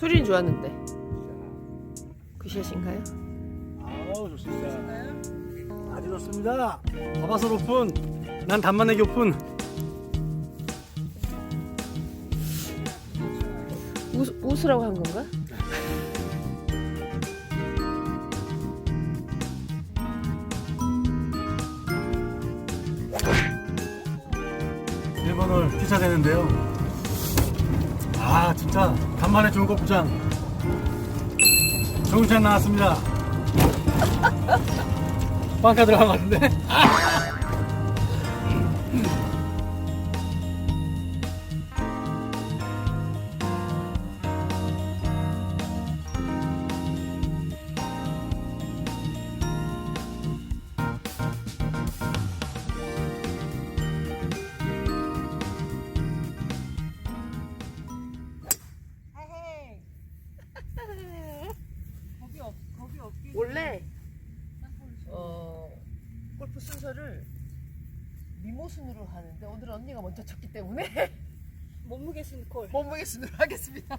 소리는 좋았는데 그 샷인가요? 아우 좋습니다. 아주 좋습니다. 바바솔 오픈. 난 단만내기 오픈. 웃, 웃으라고 한 건가? 일본을 티차 되는데요. 아 진짜 간만에 좋은 골프장. 좋은 샷 나왔습니다. 빵카 들어간 것 같은데? 오늘 언니가 먼저 쳤기 때문에 몸무게 순 콜. 몸무게 순으로 하겠습니다.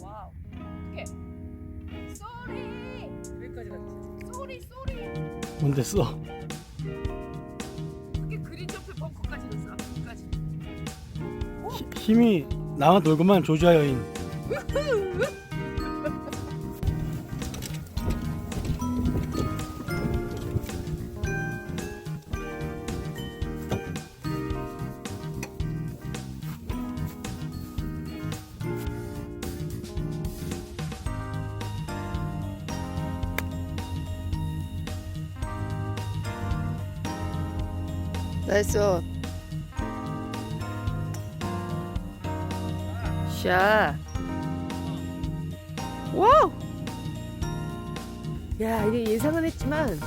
와우. 어떻게? 쏘리. 여기까지 갔지. 쏘리 쏘리. 뭔데 써? 히- 힘이 나와 돌고만 조주아 여인. 나이스. 샷. 와우. 야, 이게 예상은 했지만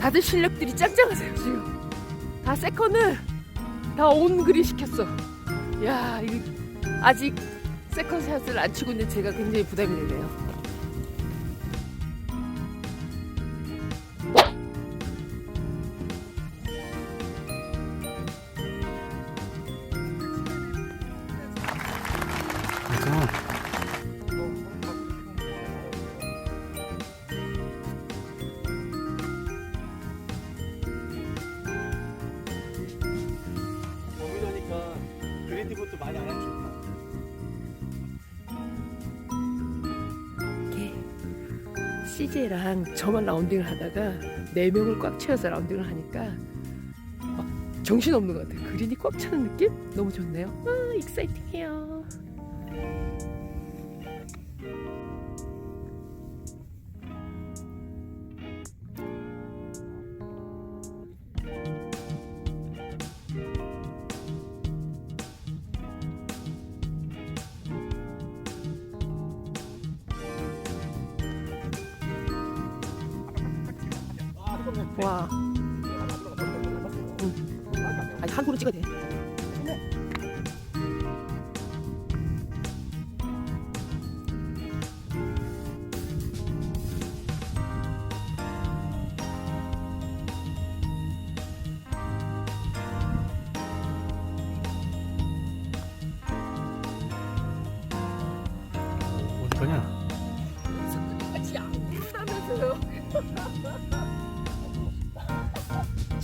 다들 실력들이 짱짱하세요, 지금. 다 세컨을 다 온그리 시켰어. 야, 이거 아직 세컨 샷을 안 치고 있는 제가 굉장히 부담이 되네요. CJ랑 저만 라운딩을 하다가 네 명을 꽉 채워서 라운딩을 하니까 막 정신 없는 것 같아요. 그린이 꽉 차는 느낌? 너무 좋네요. 아, 익사이팅해요.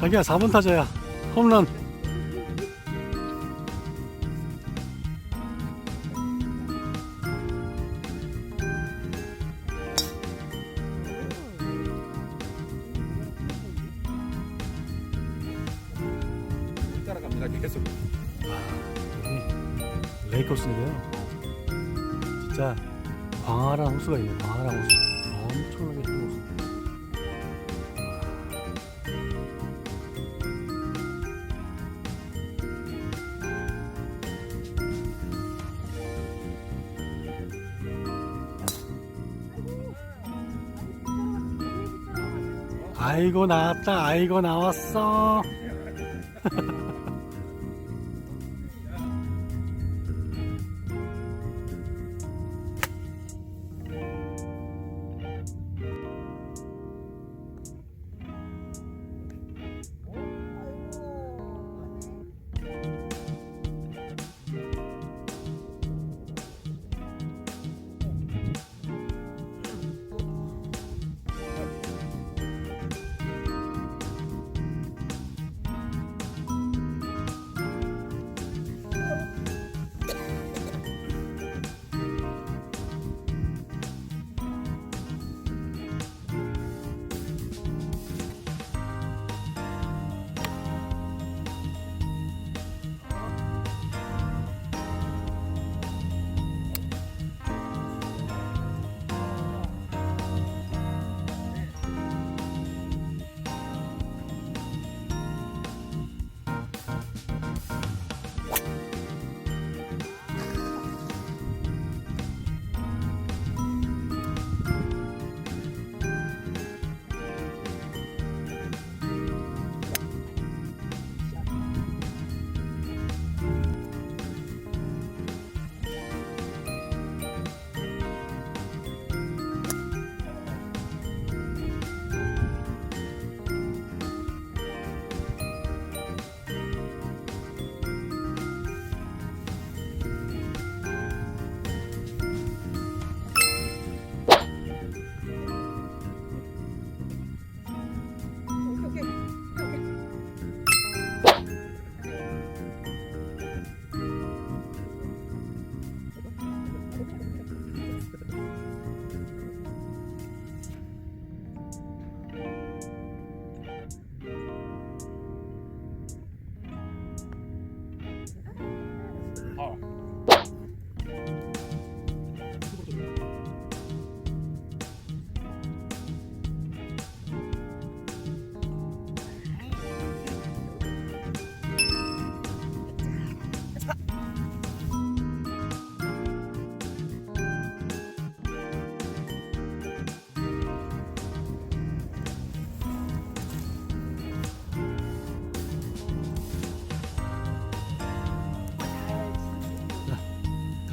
자기야 4번 타자야. 홈런. 따라갑니다. 계속. 여기 레이커스인데요. 진짜 광활한 호수가 있네. 광활한 호수. 엄청나게 큰 호수. 아이고 나왔다. 아이고 나왔어.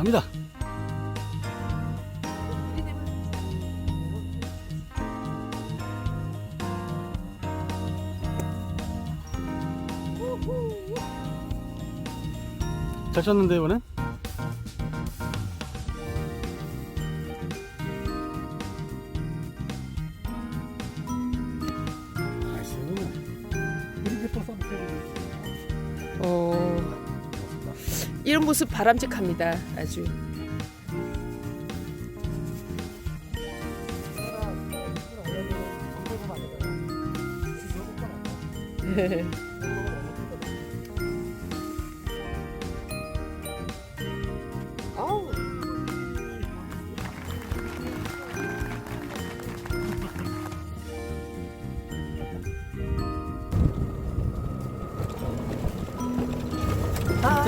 갑니다. 잘 쳤는데 이번엔? 어, 이런 모습 바람직합니다. 아주.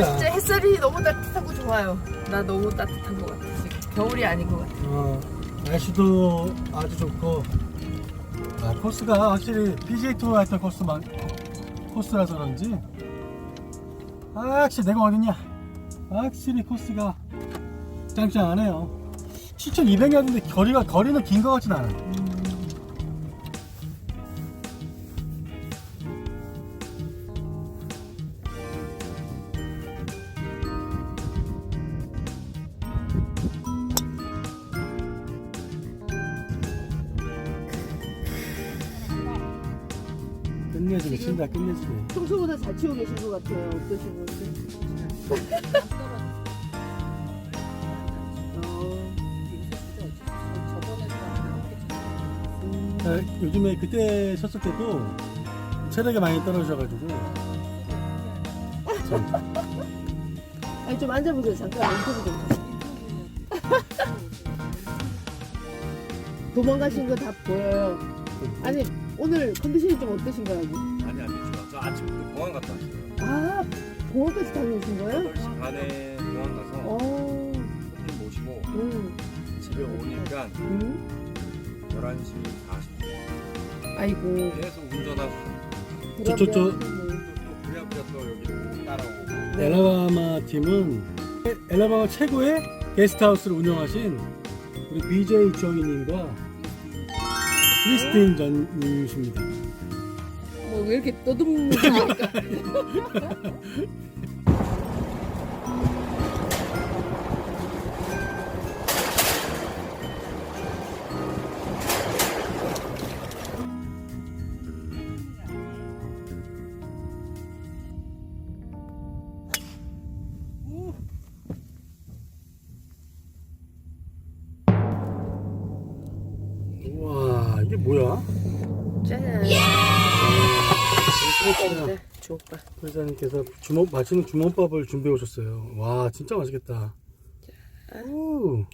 진짜. 진짜 햇살이 너무 따뜻하고 좋아요. 나 너무 따뜻한 것 같아 지금. 겨울이 아닌 것 같아. 어, 날씨도 아주 좋고 아, 코스가 확실히 PGA 투어 했던 코스만 코스라서 그런지 확실히 내가 어딨냐 확실히 코스가 짱짱하네요 7,200야드인데 거리가 거리는 긴 것 같진 않아 끝내주네 친다 끝내주네 평소보다 잘 치고 계신 것 같아요. 같아요? 어, 아, 요즘에 그때 쳤을 때도 체력이 많이 떨어져가지고 참, 아니 좀 앉아보세요. 잠깐 인터뷰 좀. 도망가신 거 다 보여요. 아니 오늘 컨디션이 좀 어떠신가요? 공원까지 다녀오신 거예요? 8시 반에 공항 가서 어, 손님 모시고 음, 집에 오니까 음. 11시 40분. 아이고. 계속 운전하고 저, 저, 저. 또, 또 부랴부랴 또 여기 따라오고. 엘라바마 팀은 엘라바마 최고의 게스트하우스를 운영하신 우리 BJ 주영이님과 크리스틴 전님이십니다. 뭐 왜 이렇게 떠듬는 거니까. 뭐야? 짠. 회사님, 주먹밥. 회사님께서 주먹 맛있는 주먹밥을 준비해 오셨어요. 와 진짜 맛있겠다. 오.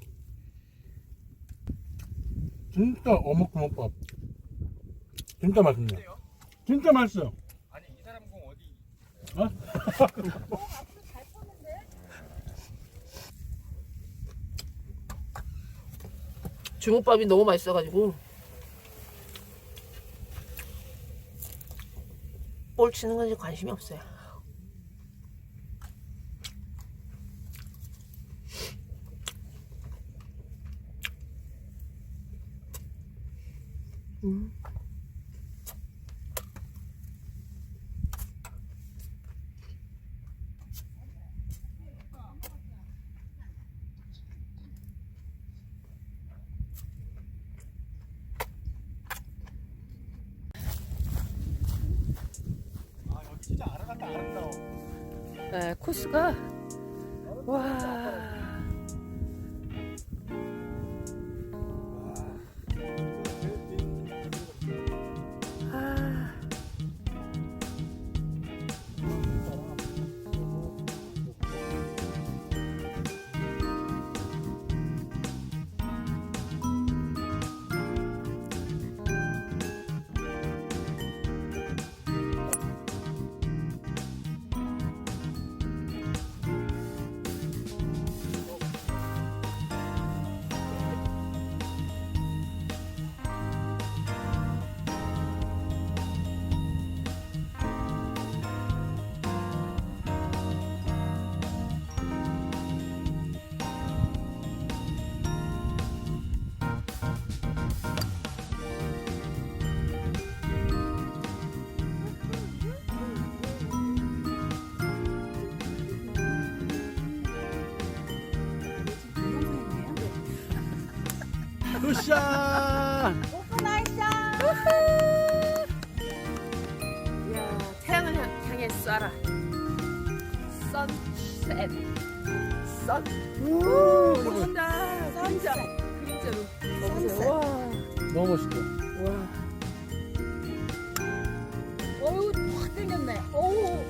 진짜 어묵 주먹밥. 진짜 맛있네. 진짜 맛있어요. 아니 이 사람 공 어디? 주먹밥이 너무 맛있어가지고 볼 치는 건지 관심이 없어요. 음. 아 여기 진짜 아름답다 아름다워. 네, 코스가 와. 굿샷! 오픈 나이스. 이야, 태양을 향, 향해 쏴라. 선셋. 선. 오, 보인다. 진짜. 그림자로. 선셋. 와. 너무 멋있다. 와. 어우 확 땡겼네. 어우.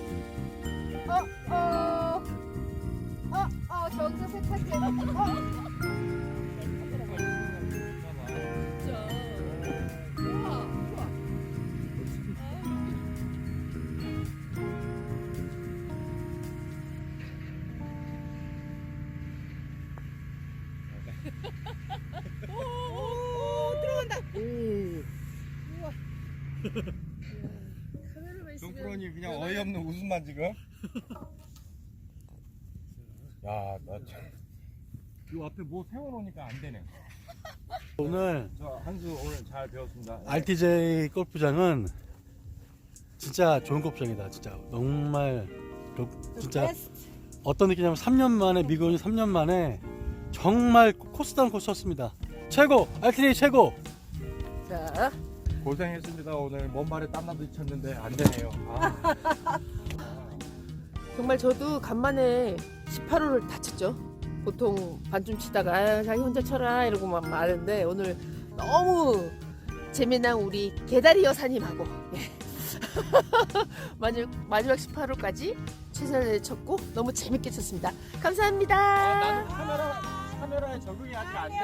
어 어. 어, 어, 저기서 세탁기. 어. 오, 들어간다. 카메라만 있으면 정프로님 그냥 어이없는 웃음만 지금. 야, 나 참. 이 앞에 뭐 세워놓으니까 안 되네. 오늘 저 한수 오늘 잘 배웠습니다. RTJ 골프장은 진짜 좋은 골프장이다. 진짜 정말 로- 진짜. 어떤 느낌이냐면 3년 만에 미국이 3년 만에 정말 코스다운 코스였습니다. 최고 RTJ 최고. 자, 고생했습니다. 오늘 먼 발에 땀나도 쳤는데 안 되네요. 아, 정말 저도 간만에 18호를 다쳤죠. 보통 반쯤 치다가 아, 자기 혼자 쳐라 이러고만 마는데 오늘 너무 재미난 우리 개다리 여사님하고 예. 마지막, 마지막 18호까지 최선을 쳤고 너무 재밌게 쳤습니다. 감사합니다. 아, 나는 카메라 카메라에 적응이 아직 안 됐어.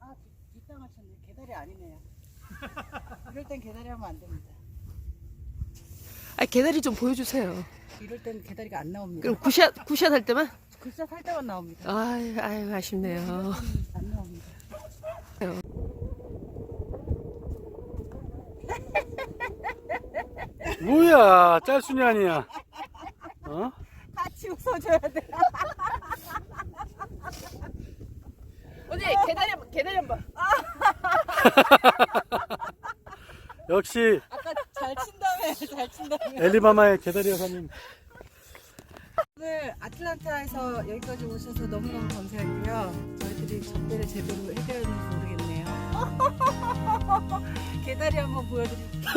아, 뒷땅을 쳤네. 개다리 아니네요. 이럴 땐 개다리 하면 안 됩니다. 아, 개다리 좀 보여주세요. 이럴 땐 개다리가 안 나옵니다. 그럼 구샷 구샷 할 때만 글자 살 때만 나옵니다. 아유, 아유 아쉽네요. 안 나옵니다. 뭐야 짤순이 아니야. 어? 같이 웃어줘야 돼. 언니 개다리 한 번 개다리 한 번. 역시 아까 잘 친다며, 잘 친다며. 엘리바마의 개다리 여사님. 오늘 아틀란타에서 여기까지 오셔서 너무너무 감사했고요. 저희들이 접대를 제대로 해드렸는지 모르겠네요. 개다리 한번 보여드릴게요.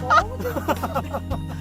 너무 재밌었어요.